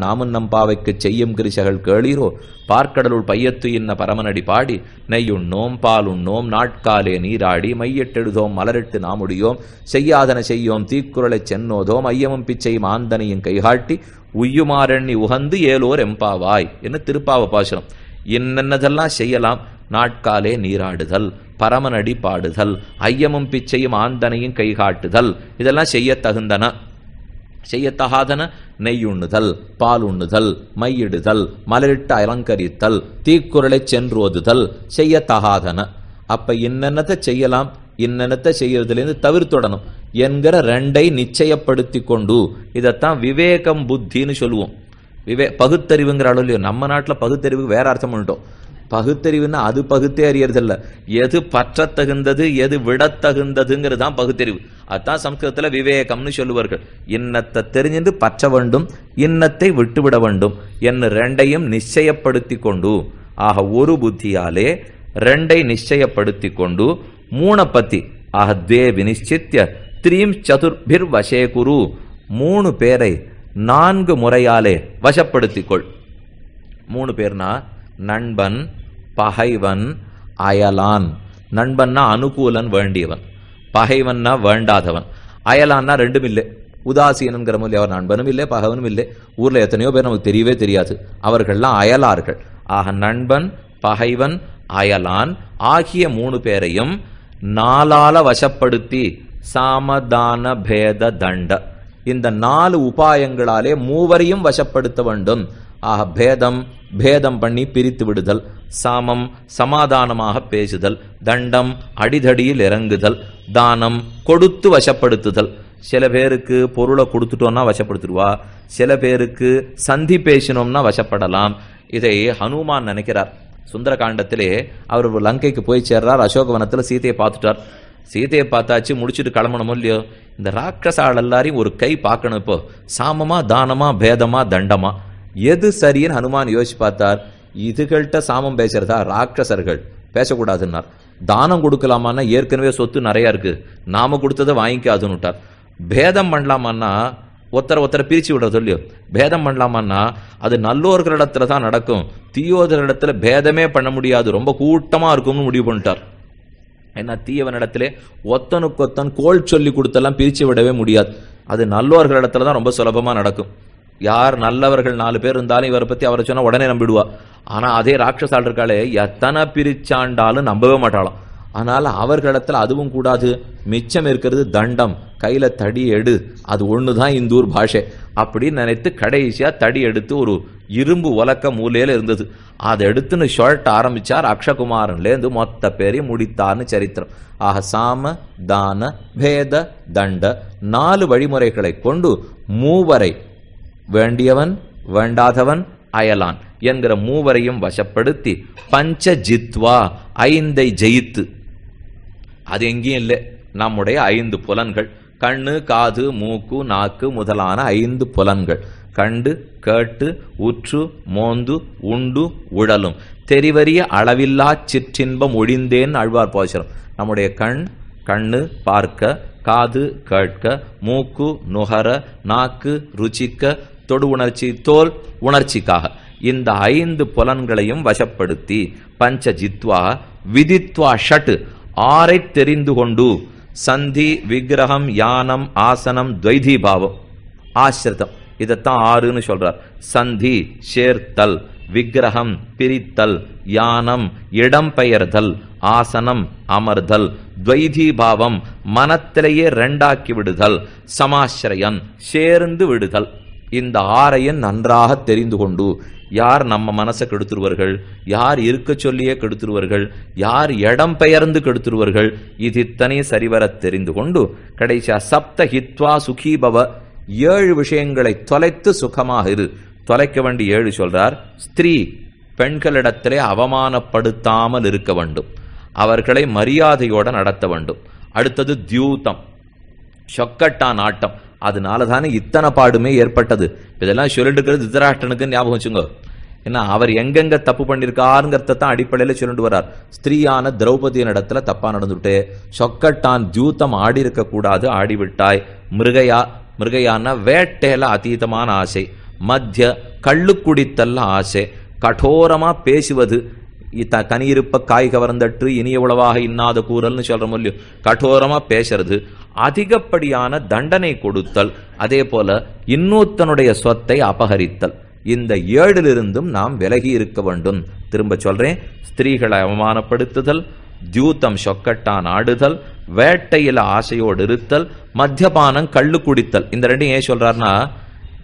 நாமும் நம்பாவைக்குச் செய்யும் கிரிசகள் கேளீரோ? பார்க்கடலுள் பையத்து இன்ன பரமனடி பாடி நெய்யுண்ணோம் பாலுண்ணோம் நாட்காலே நீராடி மையிட்டெழுதோம் மலரிட்டு நாமுடியோம் செய்யாதன செய்யோம் தீக்குறளைச் சென்னோதோம் ஐயமும் பிச்சை மாந்தனையும் கைகாட்டி உய்யுமாறண்ணி உகந்து ஏலோர் எம்பாவாய் என்று திருப்பாவ பாசனம். என்னென்னதெல்லாம் செய்யலாம் நாட்காலே நீராடுதல் பரமனடி பாடுதல் ஐயமும் பிச்சையும் ஆந்தனையும் கைகாட்டுதல் இதெல்லாம் செய்யத் தகுந்தன செய்யத்தகாதன நெய் உண்ணுதல் பால் உண்ணுதல் மையிடுதல் மலரிட்டு அலங்கரித்தல் தீக்குறளைச் சென்றோதுதல் செய்யத்தகாதன. அப்ப என்னென்னத்தை செய்யலாம்? இன்னென்னத்தை செய்யறதுலேருந்து தவிர்த்துடணும். என்கிற ரெண்டை நிச்சயப்படுத்தி கொண்டு இதைத்தான் விவேகம் புத்தின்னு சொல்லுவோம். விவே பகுத்தறிவுங்கிற அளவு நம்ம நாட்டில் பகுத்தறிவுக்கு வேற அர்த்தம் பண்ணிட்டோம் பகுத்தறிவுன்னா அது பகுத்தே அறியறதில்ல. எது பற்றத்தகுந்தது எது விடத்தகுந்ததுங்கிறது தான் பகுத்தறிவு. அதான் சம்ஸ்கிருதத்தில் விவேகம்னு சொல்லுவார்கள். இன்னத்தை தெரிஞ்சிருந்து பற்ற வேண்டும் இன்னத்தை விட்டுவிட வேண்டும். என்று ரெண்டையும் நிச்சயப்படுத்தி கொண்டு ஆக ஒரு புத்தியாலே ரெண்டை நிச்சயப்படுத்தி கொண்டு மூணை பத்தி ஆக தே வினிச்சித்ய த்ரீம் சதுர்பிர் வசே குரு மூணு பேரை நான்கு முறையாலே வசப்படுத்திக்கொள் மூணு பேர்னா நண்பன் பகைவன் அயலான். நண்பன்னா அனுகூலன் வேண்டியவன். பகைவன்னா வேண்டாதவன். அயலான்னா ரெண்டும் இல்லை. உதாசீனங்கிற மாதிரி அவர் நண்பனும் இல்லை பகவனும் இல்லை. ஊரில் எத்தனையோ பேர் நமக்கு தெரியவே தெரியாது. அவர்கள்லாம் அயலார்கள். ஆக நண்பன் பகைவன் அயலான் ஆகிய மூணு பேரையும் நாலால வசப்படுத்தி சாமதான பேத தண்ட. இந்த நாலு உபாயங்களாலே மூவரையும் வசப்படுத்த வேண்டும். ஆக பேதம் பேதம் பண்ணி பிரித்து விடுதல். சாமம் சமாதானமாக பேசுதல் தண்டம் அடிதடியில் இறங்குதல் தானம் கொடுத்து வசப்படுத்துதல். சில பேருக்கு பொருளை கொடுத்துட்டோம்னா வசப்படுத்திடுவா சில பேருக்கு சந்தி பேசினோம்னா வசப்படலாம். இதை ஹனுமான் நினைக்கிறார். சுந்தரகாண்டத்திலே அவர் லங்கைக்கு போய் சேர்றார் அசோகவனத்தில் சீதையை பார்த்துட்டார். சீதையை பார்த்தாச்சு முடிச்சுட்டு கிளம்பணுமோ இல்லையோ? இந்த ராட்சசாள் எல்லாரையும் ஒரு கை பார்க்கணும் இப்போ. சாமமா தானமா பேதமா தண்டமா? எது சரின்னு ஹனுமான் யோசிச்சு பார்த்தார். இதுகள்கிட்ட சாமம் பேசுறதா? ராட்சசர்கள். பேசக்கூடாதுன்னார். தானம் கொடுக்கலாமான்னா ஏற்கனவே சொத்து நிறைய இருக்கு. நாம கொடுத்ததை வாங்கிக்காதுன்னுட்டார். பேதம் பண்ணலாமான்னா ஒருத்தரை ஒருத்தரை பிரிச்சு விடுறது இல்லையோ? பேதம் பண்ணலாமான்னா அது நல்லோர்களிடத்துல தான் நடக்கும். தீயோதரிடத்துல பேதமே பண்ண முடியாது. ரொம்ப கூட்டமா இருக்கும்னு முடிவு பண்ணிட்டார். ஏன்னா தீயவனிடத்திலே ஒத்தனுக்கொத்தன் கோல் சொல்லி கொடுத்தெல்லாம் பிரிச்சு விடவே முடியாது. அது நல்லோர்களிடத்துல தான் ரொம்ப சுலபமா நடக்கும். யார் நல்லவர்கள் நாலு பேர் இருந்தாலும் இவரை பத்தி அவரை சொன்னா உடனே நம்பிடுவா. ஆனா அதே ராட்சசால் இருக்காளே எத்தனை பிரிச்சாண்டாலும் நம்பவே மாட்டாளாம். அதனால அவர்களிடத்துல அதுவும் கூடாது. மிச்சம் இருக்கிறது தண்டம். கையில தடி எடு. அது ஒன்று இந்த ஊர் பாஷை. அப்படின்னு நினைத்து கடைசியா தடி எடுத்து ஒரு இரும்பு உலக்க மூலையில இருந்தது. அதை எடுத்துன்னு ஷர்ட் ஆரம்பிச்சார் அக்ஷகுமாரன்லேருந்து மொத்த பேரையும் முடித்தார்னு சரித்திரம். ஆக சாம தான பேத தண்ட நாலு வழிமுறைகளை கொண்டு மூவரை வேண்டியவன் வேண்டாதவன் அயலான் என்கிற மூவரையும் வசப்படுத்தி பஞ்ச ஜித்வா ஐந்தை ஜெயித்து. அது எங்கேயும் இல்லை. நம்முடைய ஐந்து புலன்கள். கண்ணு காது மூக்கு நாக்கு முதலான ஐந்து புலன்கள். கண்டு கேட்டு உற்று மோந்து உண்டு உழலும். தெரிவறிய அளவில்லா சிற்றின்பம் ஒழிந்தேன் அழ்வார் போச்சரம் நம்முடைய கண் கண்ணு பார்க்க காது கேட்க மூக்கு நுகர நாக்கு ருச்சிக்க தொடு உணர்ச்சி தோல் உணர்ச்சிக்காக. இந்த ஐந்து புலன்களையும் வசப்படுத்தி பஞ்ச ஜித்வா விதித்வா ஷட் ஆரை தெரிந்து கொண்டு சந்தி விக்கிரகம் யானம் ஆசனம் துவைதி பாவம் ஆசிரிதம். இதைத்தான் ஆறுன்னு சொல்றார். சந்தி சேர்த்தல் விக்கிரகம் பிரித்தல் யானம் இடம்பெயர்தல் ஆசனம் அமர்தல் துவைதி பாவம் மனத்திலேயே ரெண்டாக்கி விடுதல் சமாசிரயன் சேர்ந்து விடுதல். இந்த ஆரையும் நன்றாக தெரிந்து கொண்டு யார் நம்ம மனசை கெடுத்துருவார்கள் யார் இருக்க சொல்லியே கெடுத்துருவார்கள் யார் இடம் பெயர்ந்து கெடுத்துருவார்கள் இது இத்தனை சரிவர தெரிந்து கொண்டு கடைசியா சப்த ஹித்வா சுகீபவ ஏழு விஷயங்களை தொலைத்து சுகமாக இரு. தொலைக்க வேண்டிய ஏழு சொல்றார் ஸ்திரீ பெண்களிடத்திலே அவமானப்படுத்தாமல் இருக்க வேண்டும். அவர்களை மரியாதையோடு நடத்த வேண்டும். அடுத்தது தியூதம் சொக்கட்டா நாட்டம் அதனால தானே இத்தனை பாடுமே ஏற்பட்டது. இதெல்லாம் சொல்லிட்டு திருதராஷ்டனுக்கு ஞாபகம் வச்சுங்க. ஏன்னா அவர் எங்கெங்க தப்பு பண்ணியிருக்காருங்கிறத தான் அடிப்படையில் சொல்லிட்டு வர்றார். ஸ்திரீயான திரௌபதியின் இடத்துல தப்பா நடந்துட்டு சொக்கட்டான் தியூத்தம் ஆடி இருக்க கூடாது ஆடிவிட்டாய் மிருகையா மிருகையான வேட்டையில அதீதமான ஆசை. மத்திய கள்ளு குடித்தல்ல ஆசை. கடோரமா பேசுவது. இத்த கனியிருப்ப காய் கவர்ந்தற்று இனிய உளவாக இன்னாத கூறல்னு சொல்கிறோம் இல்லையோ. கடோரமா பேசுறது. அதிகப்படியான தண்டனை கொடுத்தல் அதே போல இன்னொருத்தனுடைய சொத்தை அபகரித்தல். இந்த ஏழிலிருந்தும் நாம் விலகி இருக்க வேண்டும். திரும்ப சொல்றேன் ஸ்திரீகளை அவமானப்படுத்துதல் தியூத்தம் சொக்கட்டான் ஆடுதல் வேட்டையில ஆசையோடு இருத்தல் மத்தியபானம் கள்ளு குடித்தல். இந்த ரெண்டும் ஏன் சொல்றாருன்னா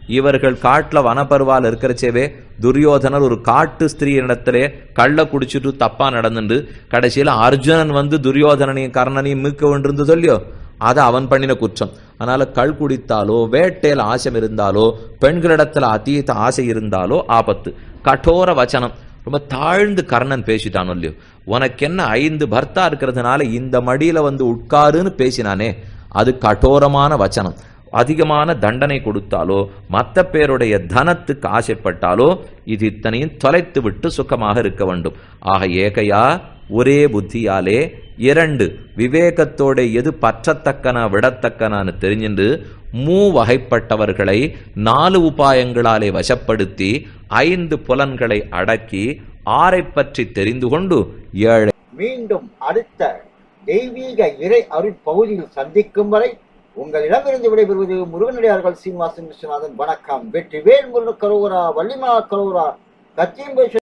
இவர்கள் காட்டுல வனப்பருவால் இருக்கிறச்சேவே துரியோதனர் ஒரு காட்டு ஸ்திரீனிடத்திலே கள்ள குடிச்சிட்டு தப்பா நடந்துட்டு கடைசியில அர்ஜுனன் வந்து துரியோதனனையும் கர்ணனையும் மீட்க வேண்டியிருந்தது சொல்லியோ? அது அவன் பண்ணின குற்றம். அதனால கள் குடித்தாலோ வேட்டையில் ஆசம் இருந்தாலோ பெண்களிடத்துல அதீத ஆசை இருந்தாலோ ஆபத்து. கடோர வச்சனம். ரொம்ப தாழ்ந்து கர்ணன் பேசிட்டானோ இல்லையோ? உனக்கு என்ன ஐந்து பர்த்தா இருக்கிறதுனால இந்த மடியில வந்து உட்காருன்னு பேசினானே? அது கடோரமான வச்சனம். அதிகமான தண்டனை கொடுத்தாலோ மற்ற பேருடைய தனத்துக்கு ஆசைப்பட்டாலோ இது இத்தனையும் தொலைத்து விட்டு சுகமாக இருக்க வேண்டும். ஆக ஏகையா ஒரே புத்தியாலே இரண்டு விவேகத்தோட எது பற்றத்தக்கனா விடத்தக்கனான்னு தெரிஞ்சுண்டு மூ வகைப்பட்டவர்களை நாலு உபாயங்களாலே வசப்படுத்தி ஐந்து புலன்களை அடக்கி ஆரை பற்றி தெரிந்து கொண்டு ஏழை மீண்டும் அடுத்த தெய்வீக இறை அருட்பகுதியில் சந்திக்கும் வரை உங்களிடமிருந்து விடைபெறுவது முருகனடியார்கள் சீனிவாசன் விஸ்வநாதன். வணக்கம். வெற்றி வேல் முருகன் கரோரா வள்ளிமா கரோரா கத்தியம்பேஸ்வரர்